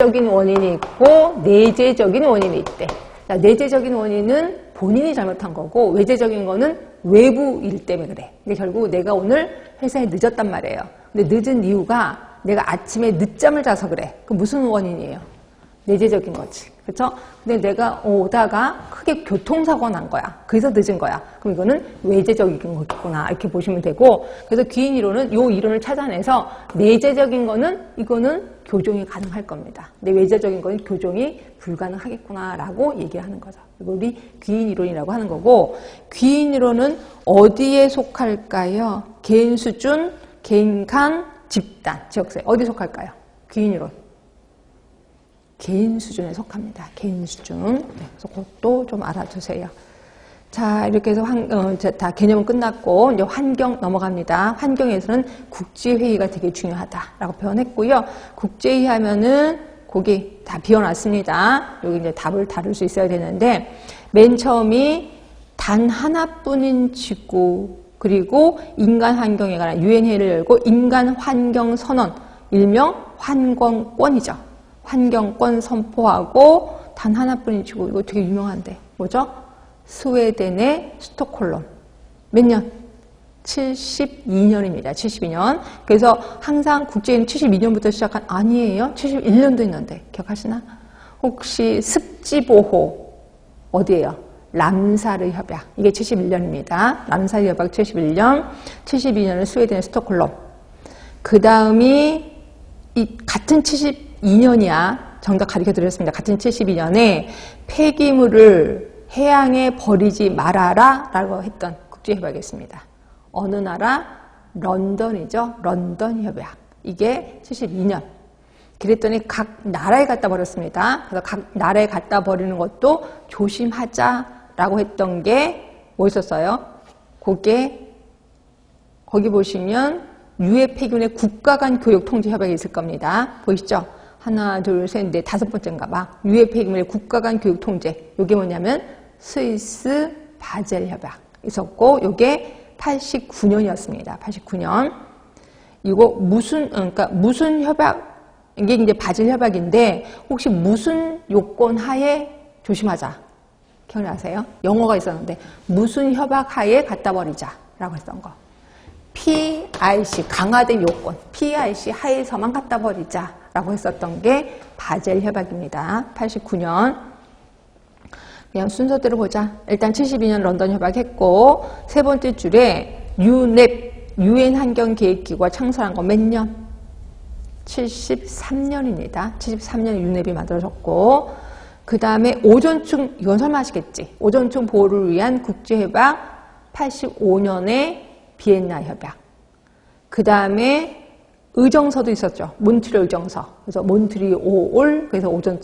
적인 원인이 있고 내재적인 원인이 있대. 자, 내재적인 원인은 본인이 잘못한 거고 외재적인 거는 외부 일 때문에 그래. 근데 결국 내가 오늘 회사에 늦었단 말이에요. 근데 늦은 이유가 내가 아침에 늦잠을 자서 그래. 그 무슨 원인이에요? 내재적인 거지. 그렇죠? 근데 내가 오다가 크게 교통사고가 난 거야. 그래서 늦은 거야. 그럼 이거는 외재적인 거겠구나. 이렇게 보시면 되고. 그래서 귀인 이론은 요 이론을 찾아내서 내재적인 거는 이거는 교종이 가능할 겁니다. 근데 외재적인 거는 교종이 불가능하겠구나라고 얘기하는 거죠. 이거 우리 귀인 이론이라고 하는 거고 귀인 이론은 어디에 속할까요? 개인 수준, 개인 간, 집단, 지역세 어디 속할까요? 귀인 이론. 개인 수준에 속합니다. 개인 수준. 네, 그래서 그것도 좀 알아두세요. 자, 이렇게 해서 환, 어, 다 개념은 끝났고, 이제 환경 넘어갑니다. 환경에서는 국제회의가 되게 중요하다라고 표현했고요. 국제회의 하면은 거기 다 비워놨습니다. 여기 이제 답을 다룰 수 있어야 되는데, 맨 처음이 단 하나뿐인 지구, 그리고 인간 환경에 관한 유엔회의를 열고 인간 환경 선언, 일명 환경권이죠. 환경권 선포하고 단 하나뿐인 지구 이거 되게 유명한데 뭐죠? 스웨덴의 스톡홀름 몇 년? 72년입니다. 72년. 그래서 항상 국제인 72년부터 시작한 아니에요. 71년도 있는데 기억하시나? 혹시 습지 보호 어디예요? 람사르 협약. 이게 71년입니다. 람사르 협약 71년, 72년은 스웨덴의 스톡홀름. 그 다음이 이 같은 72년이야. 정답 가르쳐 드렸습니다. 같은 72년에 폐기물을 해양에 버리지 말아라 라고 했던 국제협약이었습니다. 어느 나라? 런던이죠. 런던 협약. 이게 72년. 그랬더니 각 나라에 갖다 버렸습니다. 그래서 각 나라에 갖다 버리는 것도 조심하자라고 했던 게 뭐 있었어요? 그게 거기 보시면 유해 폐균의 국가 간 교육 통제 협약이 있을 겁니다. 보이시죠? 하나, 둘, 셋, 넷, 다섯 번째인가 봐. 유해 폐기물의 국가 간 교육 통제. 이게 뭐냐면 스위스 바젤 협약 있었고 이게 89년이었습니다. 89년. 이거 무슨 어, 그러니까 무슨 협약 이게 이제 바젤 협약인데 혹시 무슨 요건 하에 조심하자. 기억나세요? 영어가 있었는데 무슨 협약 하에 갖다 버리자라고 했던 거. PIC 강화된 요건 PIC 하에서만 갖다 버리자 라고 했었던 게 바젤 협약입니다. 89년 그냥 순서대로 보자. 일단 72년 런던 협약했고 세 번째 줄에 유넵 유엔 환경 계획기구가 창설한 거몇 년? 73년입니다. 73년 유넵이 만들어졌고 그 다음에 오존층 이건 설마 아시겠지? 오존층 보호를 위한 국제협약 85년에 비엔나 협약. 그 다음에 의정서도 있었죠. 몬트리올 의정서. 그래서 몬트리올 그래서 오존층